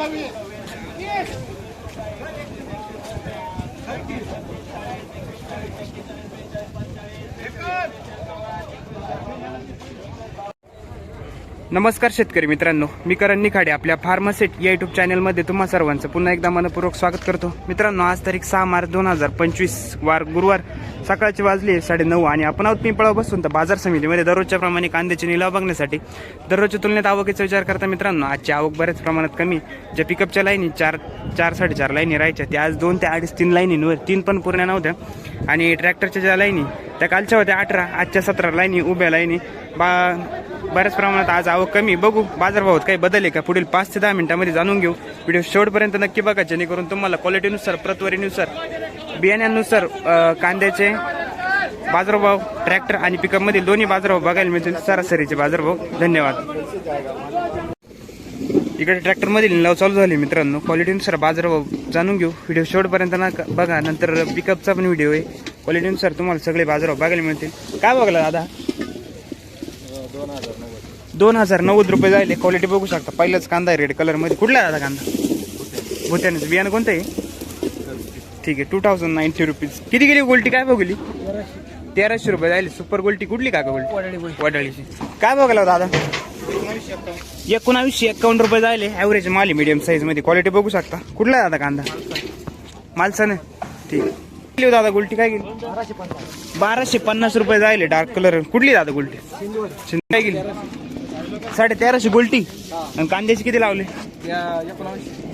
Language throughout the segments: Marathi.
Come here. नमस्कार शेतकरी मित्रांनो मी करण निखाडे आपल्या फार्मासेट या युट्यूब चॅनलमध्ये तुम्हा सर्वांचं पुन्हा एकदा मनपूर्वक स्वागत करतो. मित्रांनो आज तारीख सहा मार्च दोन हजार पंचवीस वार गुरुवार सकाळची वाजली साडे नऊ आणि आपण आहोत पिंपळा बसून. तर बाजार समितीमध्ये दररोजच्या प्रमाणे कांद्याचे निलाव बघण्यासाठी दररोजच्या तुलनेत आवकीचा विचार करता मित्रांनो आजची आवक बऱ्याच प्रमाणात कमी ज्या पिकअपच्या लाईनी चार चार साडेचार लाईनी राहायच्या त्या आज दोन ते अडीच तीन लाईनींवर तीन पण पूर्ण नव्हत्या. आणि ट्रॅक्टरच्या ज्या लाईनी त्या कालच्या होत्या अठरा आजच्या सतरा लाईनी उभ्या लाईनी बा बऱ्याच प्रमाणात आज आवक कमी. बघू बाजारभावात काही बदल आहे का? पुढील पाच ते दहा मिनिटांमध्ये जाणून घेऊ. व्हिडिओ शेवटपर्यंत नक्की बघा जेणेकरून तुम्हाला क्वालिटीनुसार प्रतवारीनुसार बियाण्यांनुसार कांद्याचे बाजारभाव ट्रॅक्टर आणि पिकअपमधील दोन्ही बाजारभाव बघायला मिळतील. सरासरीचे बाजारभाव. धन्यवाद. इकडे ट्रॅक्टरमधील निलाव चालू झाले मित्रांनो. क्वालिटीनुसार बाजारभाव जाणून घेऊ. व्हिडिओ शेवटपर्यंत ना बघा नंतर पिकअपचा पण व्हिडिओ आहे. क्वालिटीनुसार तुम्हाला सगळे बाजारभाव बघायला मिळतील. काय बघला दादा? दोन हजार. दोन हजार नव्वद रुपये जायले क्वालिटी बघू शकता. पहिलाच कांदा आहे रेड कलरमध्ये. कुठला आहे दादा कांदा? भुत्यानेच. बियाणं कोणतं आहे? ठीक आहे टू थाउजंड नाईन्टी रुपीज किती गेली गोल्टी? काय बघली तेराशे रुपये जायले. सुपर गोल्टी कुठली का गोल्टी? वडाळीची. काय बघला दादा एकोणावीसशे एक्कावन्न रुपये जायले. ॲव्हरेज माल मिडियम साईजमध्ये. क्वालिटी बघू शकता. कुठला आहे दादा कांदा? मालसाने. ठीक. आहे. हो दादा गुलटी? काय गेली? बाराशे पन्नास रुपये जायले. डार्क कलर कुठली दादा गुलटी? काय गेली? साडे तेराशे गुलटी. आणि कांद्याचे किती लावले?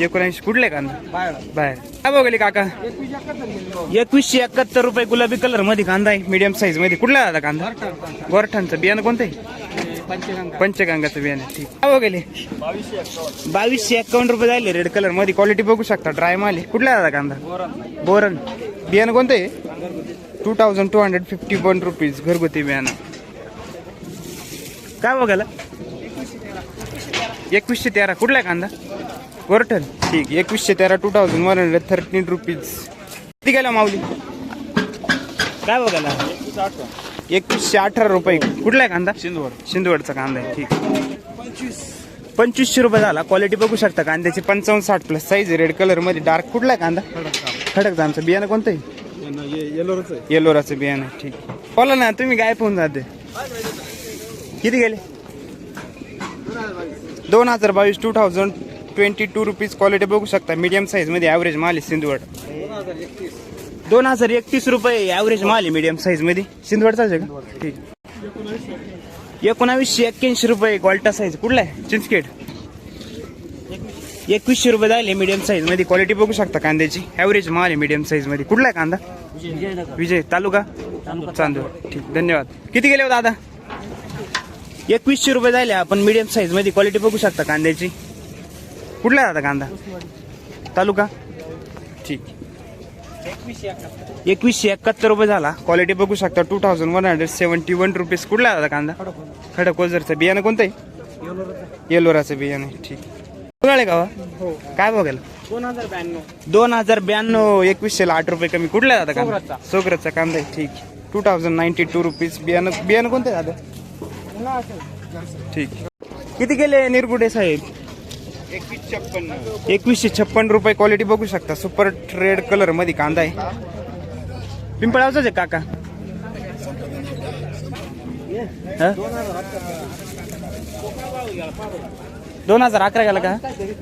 एकोणऐंशी. कुठले कांदा? बाहेर. काय बघले काका? एकवीसशे एकाहत्तर रुपये गुलाबी कलरमध्ये कांदा आहे मीडियम साईजमध्ये. कुठला दादा कांदा? गोरठांचं बियाणं कोणतं? आहे पंचगंगाचं बियाणं. ठीक. काय बघले बावीसशे एक्कावन्न रुपये जायले रेड कलरमध्ये. क्वालिटी बघू शकता. ड्राय माल कुठला दादा कांदा? बोरन. बियाणं कोणतं? आहे two thousand two hundred fifty one rupees घरगुती बियाणं. काय बघायला एकवीसशे तेरा. कुठला आहे कांदा? गोरठण ठीक एकवीसशे तेरा two thousand one hundred thirteen rupees किती गेला माऊली? काय बघायला? एकवीसशे अठरा रुपये. कुठला आहे कांदा? सिंधवड शिंदवडचा कांदा आहे ठीक. पंचवीसशे रुपये झाला. क्वालिटी बघू शकता कांद्याची. पंचावन्न साठ प्लस साईज रेड कलरमध्ये डार्क कुठला आहे कांदा? खडक जामचं बियाणं कोणतं आहे येलोरच येलोराचं बियाणं ठीक. बोला ना तुम्ही गायब होऊन जाते. किती गेले? दोन हजार बावीस two thousand twenty two rupees quality बघू शकता. मीडियम साईजमध्ये ॲव्हरेज माल आहे सिंधवड दोन हजार एकतीस रुपये ॲव्हरेज माल आहे मीडियम साईजमध्ये. सिंधवडचाच आहे का? ठीक. एकोणावीसशे एक्क्याऐंशी रुपये क्वालिटा साईज कुठला आहे? चिंचखेड. एकवीसशे रुपये जायले मीडियम साईजमध्ये. क्वालिटी बघू शकता कांद्याची. ॲव्हरेज माल आहे मीडियम साईजमध्ये. कुठला आहे कांदा? विजय तालुका? चांदूर ठीक. धन्यवाद. किती गेले हो दादा? एकवीसशे रुपये जायले आपण मीडियम साईजमध्ये क्वालिटी बघू शकता कांद्याची. कुठला दादा कांदा? तालुका? ठीक. एकवीसशे एकाहत्तर रुपये झाला. क्वालिटी बघू शकता. Two thousand one hundred seventy one rupees कुठला दादा कांदा? खडक ओझरचं बियाणं कोणतं आहे येलोराचं बियाणं ठीक. बघाले का हो. काय बघायला? दोन हजार ब्याण्णव. दोन हजार ब्याण्णव. एकवीसशे आठ रुपये कमी. कुठला दादा कांदा? सोगरचा कांदा आहे. ठीक. Two thousand ninety two rupees बियाणं बियाणं कोणतं आहे दादा ठीक. किती गेले निरगुडे साहेब? एकवीस छप्पन्न एकवीसशे छप्पन रुपये क्वालिटी बघू शकता. सुपर रेड कलरमध्ये कांदा आहे. पिंपळावचाच आहे काका. दोन हजार अकरा गेला का?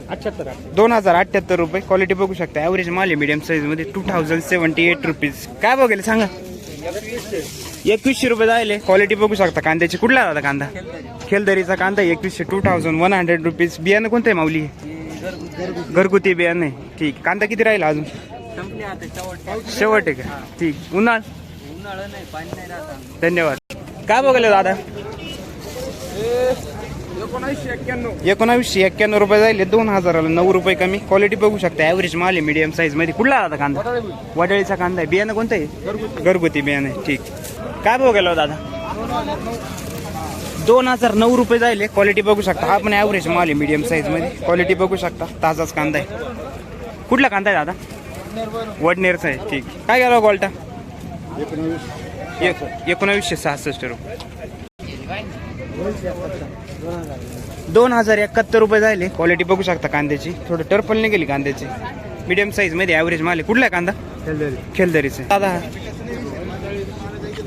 अठ्याहत्तर दोन हजार अठ्याहत्तर रुपये क्वालिटी बघू शकता. ॲव्हरेज माल आहे मीडियम साईजमध्ये two thousand seventy eight rupees काय बघेल सांगा? एकवीसशे रुपये जायले. क्वालिटी बघू शकता. कांद्याची कुठला दादा कांदा? खेलदरीचा कांदा एकवीसशे two thousand one hundred rupees बियाणं कोणतं आहे माऊली? घरगुती बियाणं आहे. ठीक. कांदा किती राहिला अजून? शेवट आहे का? ठीक. उन्हाळ? धन्यवाद. काय बघायला दादा? एकोणावीसशे एक्क्याण्णव. रुपये जायले दोन हजाराला नऊ रुपये कमी. क्वालिटी बघू शकता ॲव्हरेज माल आहे मीडियम साईजमध्ये. कुठला दादा कांदा? वडाळीचा कांदा आहे. बियाणं कोणतं आहे? घरगुती. बियाणं आहे. ठीक. काय भाव गेला हो दादा? दोन हजार नऊ रुपये जायले. क्वालिटी बघू शकता. हा पण ॲव्हरेज माल आहे मीडियम साईजमध्ये. क्वालिटी बघू शकता. ताजाच कांदा आहे. कुठला कांदा आहे दादा? वडनेरचा आहे. ठीक. काय गेला गोल्टा एक एकोणावीसशे सहासष्ट रुपये. दोन हजार एकाहत्तर रुपये झाले. क्वालिटी बघू शकता कांद्याची. थोडं टर्पल नाही गेली कांद्याची. मीडियम साईजमध्ये ॲव्हरेज माल आहे. कुठला कांदा? खेलदरीचे. दादा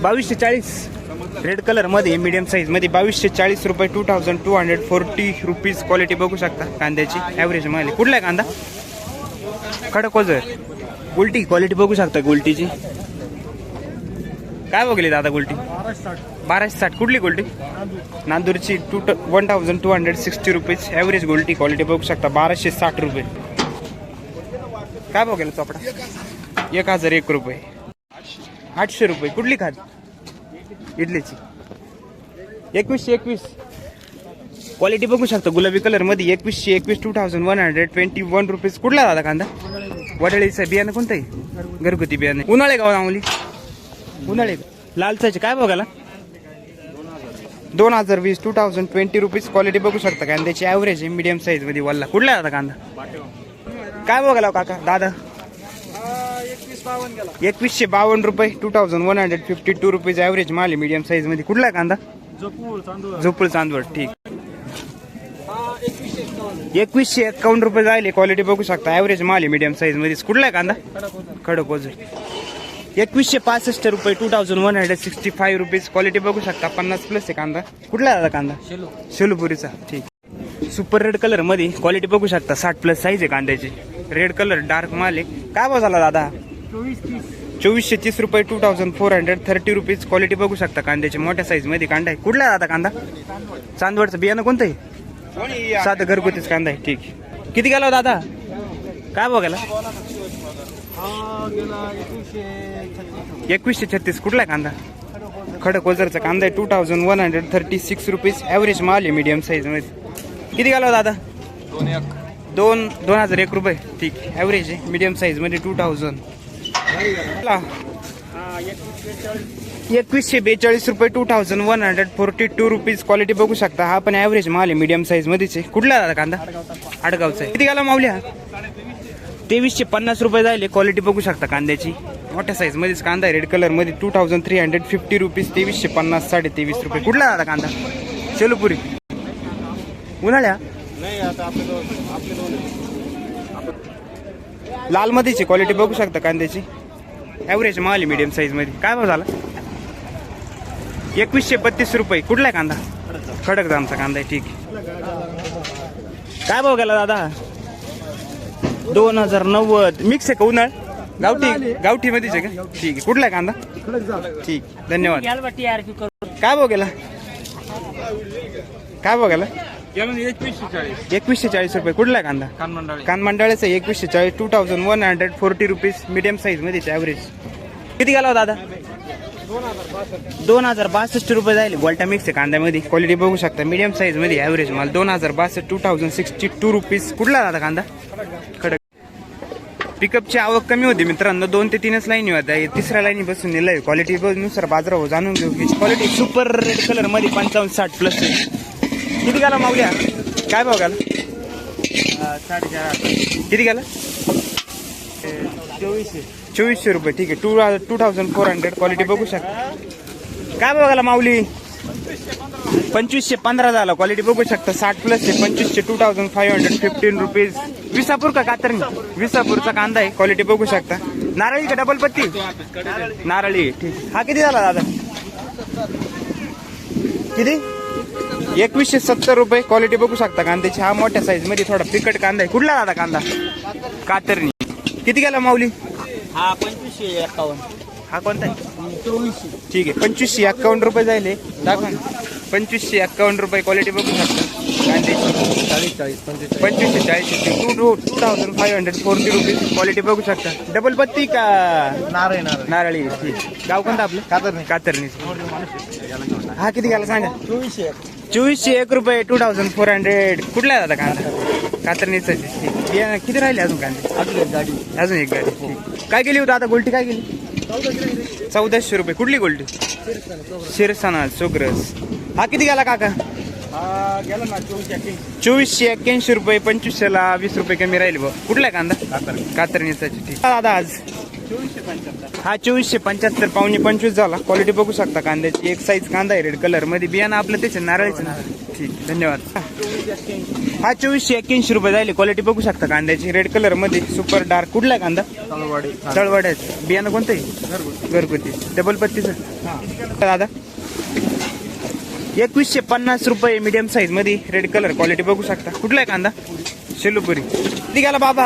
बावीसशे चाळीस रेड कलरमध्ये मीडियम साईजमध्ये बावीसशे चाळीस रुपये two thousand two hundred forty rupees quality बघू शकता कांद्याची. ॲव्हरेज माल कुठला कांदा? खडक ओझर गुलटी क्वालिटी बघू शकता गुलटीची काय बघली दादा गुलटी? बाराशे साठ. कुठली गोल्टी? नांदूरची two one thousand two hundred sixty rupees average गोल्टी. Quality बघू शकता बाराशे साठ रुपये. काय बघेल चोपडा? एक हजार एक रुपये. आठशे रुपये. कुठली खात? इडलीची. एकवीसशे एकवीस. क्वालिटी बघू शकता गुलाबी कलरमध्ये एकवीसशे एकवीस two thousand one hundred twenty one rupees कुठला दादा कांदा? वडळीचं बियाणं कोणतं आहे? घरगुती बियाणं. उन्हाळे गाव नावली उन्हाळे. लालचाचे काय बघायला दोन हजार वीस two thousand twenty rupees quality बघू शकता कांद्याची ॲव्हरेज आहे मीडियम साईजमध्ये वल्ला. कुठला आता कांदा? काय बघायला हो काका? दादा? एकवीसशे बावन्न रुपये two thousand one hundred fifty two rupees average माल मीडियम साईजमध्ये. कुठला कांदा? झोपूळ चांदवड. ठीक. एकवीसशे एकावन्न रुपये जायले क्वालिटी बघू शकता. ॲव्हरेज माल मिडियम मीडियम साईजमध्ये कुठला कांदा? खडक होता खडक ओझर एकवीसशे पासष्ट रुपये two thousand one hundred sixty five rupees quality बघू शकता. पन्नास प्लस आहे कांदा. कुठला दादा कांदा? शेलो. शेलुपुरीचा. ठीक. सुपर रेड कलरमध्ये क्वालिटी बघू शकता. साठ प्लस साईज आहे कांद्याची. रेड कलर डार्क माल आहे. काय भाव झाला दादा? चोवीसशे तीस रुपये two thousand four hundred thirty rupees quality बघू शकता कांद्याची. मोठ्या साईजमध्ये कांदा आहे. कुठला दादा कांदा? चांदवडचं बियाणं कोणतं आहे? साधं घरगुतीच कांदा आहे. ठीक. किती गेला हो दादा? काय बघायला एकवीसशे छत्तीस कुठला कांदा? खडक ओझरचा कांदा आहे two thousand one hundred thirty six rupees average माल आहे मीडियम साईजमध्ये किती गेला हो दादा? दोन एक. दोन दोन हजार एक रुपये. ठीक. ॲव्हरेज आहे मीडियम साईजमध्ये टू थाउजंड एकवीसशे चाळीस एकवीसशे बेचाळीस रुपये two thousand one hundred forty two rupees quality बघू शकता. हा पण ॲव्हरेज माल आहे मीडियम साईजमध्येच आहे. कुठला दादा कांदा? आडगावचा आहे. किती गेला माऊली हा? तेवीसशे पन्नास रुपये जायले. क्वालिटी बघू शकता कांद्याची. मोठ्या साईजमध्येच कांदा आहे. रेड कलरमध्ये two thousand three hundred fifty rupees तेवीसशे पन्नास साडे तेवीस रुपये. कुठला दादा कांदा? शेलुपुरी. उन्हाळ्या? दोन लालमध्येची क्वालिटी बघू शकता कांद्याची. ॲव्हरेज माल मीडियम साईजमध्ये काय भाव झाला? एकवीसशे बत्तीस रुपये. कुठला आहे कांदा? खडक. दामचा कांदा आहे. ठीक काय भाव गेला दादा? दोन हजार नव्वद. मिक्स आहे का उन्हाळ? गावठी गावठी मध्येच आहे का? ठीक आहे. कुठला आहे कांदा? ठीक. धन्यवाद. काय गेला? काय गेला? एकवीसशे चाळीस रुपये. कुठला आहे कांदा? कान मंडळाचं एकवीसशे चाळीस two thousand one hundred forty rupees medium साईजमध्ये ॲव्हरेज किती गेला हो दादा? दोन हजार बासष्ट दोन हजार बासष्ट रुपये जाईल. गोल्टा मिक्स आहे कांद्यामध्ये. क्वालिटी बघू शकता. मिडियम साईजमध्ये ॲव्हरेज माल. दोन हजार बासष्ट two thousand sixty two rupees कुठला दादा कांदा? खडक. पिकअपची आवक कमी होती. मित्रांनो दोन ते तीनच लाईनी होत्या तिसऱ्या लाईनी बसून नेलं क्वालिटी नुसार बाजारावर जाणून घेऊ. याची क्वालिटी सुपर रेड कलरमध्ये पंचावन्न साठ प्लस किती गाला मावल्या? काय भाव गेला किती गाला चोवीसशे चोवीसशे रुपये. ठीक आहे. Two two thousand four hundred quality बघू शकता. काय बघायला माऊली? पंचवीसशे पंधरा झाला. क्वालिटी बघू शकता. साठ प्लस आहे. पंचवीसशे two thousand five hundred fifteen rupees Visapur का कातरणी विसापूरचा कांदा आहे. क्वालिटी बघू शकता. नारळी का डबल पत्ती? नारळी. ठीक हा किती झाला दादा? किती? एकवीसशे सत्तर रुपये. क्वालिटी बघू शकता कांद्याची. हा मोठ्या साईजमध्ये थोडा फिकट कांदा आहे. कुठला दादा कांदा? कातरणी. किती गेला माऊली? हा पंचवीसशे एकावन्न. हा कोणता आहे? ठीक आहे. पंचवीसशे एक्कावन्न रुपये जायले. दाखवा. पंचवीसशे एक्कावन्न रुपये. क्वालिटी बघू शकता. चाळीस चाळीस पंचवीस पंचवीसशे चाळीसशे two two two thousand five hundred forty rupees quality बघू शकता. डबल पत्ती का? नारळ नारळ नारळी ठीक. गाव कोणतं आपलं? कातरणी. कातरणी. हा किती गेला सांगा? चोवीसशे एक. चोवीसशे एक रुपये टू थाउजंड फोर हंड्रेड कुठला आहे दादा कांदा? कातरणीचं. ठीक. बियाणं किती राहिले अजून कांदे? आपली गाडी. अजून एक गाडी. ठीक. काय गेली होती आता? गोल्टी काय गेली चौदाशे रुपये. कुठली गोल्टी? शिरसाना चोकरस हा किती गेला काका? गेला ना चोवीस एक्क्याऐंशी. चोवीसशे एक्क्याऐंशी रुपये पंचवीसशेला वीस रुपये कमी राहिले बघ. कुठला आहे कांदा? कातरणी. कातरणीचा ठीक दादा आज. चोवीसशे पंच्याहत्तर. हा चोवीसशे पंच्याहत्तर पावणे पंचवीस झाला. क्वालिटी बघू शकता कांद्याची. एक साईज कांदा आहे रेड कलरमध्ये. बियाणं आपलं त्याचे नारळीचं ना ठीक धन्यवाद. हा चोवीसशे एक्क्याऐंशी रुपये जाईल क्वालिटी बघू शकता कांद्याची. रेड कलरमध्ये. सुपर डार्क कुठला आहे कांदा? तळवाडी. तळवाड्याचं. बियाणं कोणतं आहे? घरगुती. डबल पत्तीचं. दादा? एकवीसशे पन्नास रुपये मीडियम साईजमध्ये रेड कलर क्वालिटी बघू शकता. कुठला आहे कांदा? शेलूपुरी. किती गेला बाबा.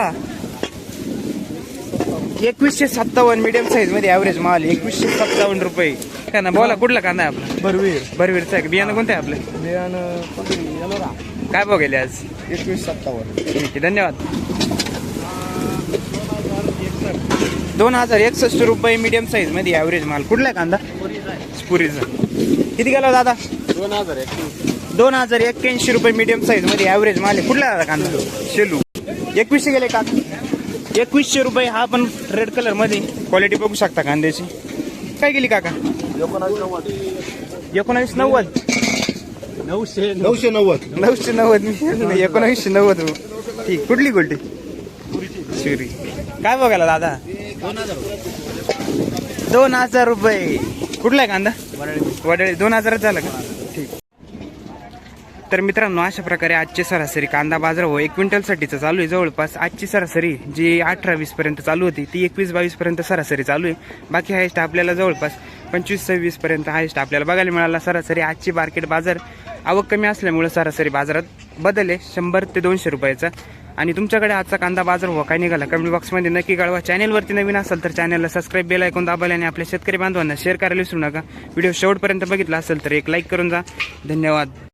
एकवीसशे सत्तावन्न मीडियम साईजमध्ये ॲव्हरेज माल एकवीसशे सत्तावन्न रुपये. ना बोला कुठला कांदा आहे आपला? बरवीर बरवीरचा आहे? बियाणं कोणतं आहे आपलं? बियाणं काय भाव गेले आज? एकवीस सत्तावन्न. ठीक आहे धन्यवाद. दोन हजार एकसष्ट रुपये मीडियम साईजमध्ये ॲव्हरेज माल. कुठला आहे कांदा? पुरीचा किती गेला दादा? दोन हजार दोन हजार एक्क्याऐंशी रुपये मीडियम साईजमध्ये ॲव्हरेज माल आहे. कुठला दादा कांदा? शेलू. एकवीसशे गेले का? एकवीसशे रुपये हा पण रेड कलरमध्ये. क्वालिटी बघू शकता कांद्याची. काय गेली काका? एकोणावीस नव्वद. नऊशे नऊशे नव्वद. नऊशे नव्वद. मी एकोणावीसशे नव्वद. ठीक. कुठली गोल्टी? शिरी. काय बघायला दादा? दोन हजार रुपये. कुठला आहे कांदा? वडळी. दोन हजारात झालं का? तर मित्रांनो अशा प्रकारे आजची सरासरी कांदा बाजार हो एक क्विंटलसाठीचं चालू आहे. जवळपास आजची सरासरी जी अठरा वीसपर्यंत चालू होती ती एकवीस बावीसपर्यंत सरासरी चालू आहे. बाकी हायस्ट आपल्याला जवळपास पंचवीस सव्वीसपर्यंत हायस्ट आपल्याला बघायला मिळाला. सरासरी आजची मार्केट बाजार आवक कमी असल्यामुळे सरासरी बाजारात बदल आहे. शंभर ते दोनशे रुपयाचा. आणि तुमच्याकडे आजचा कांदा बाजार हो काय निघाला? कमेंट बॉक्समध्ये नक्की कळवा. चॅनलवरती नवीन असेल तर चॅनलला सबस्क्राईब बेल ऐकून दाबायला आणि आपल्या शेतकरी बांधवांना शेअर करायला विसरू नका. व्हिडिओ शेवटपर्यंत बघितला असेल तर एक लाईक करून जा. धन्यवाद.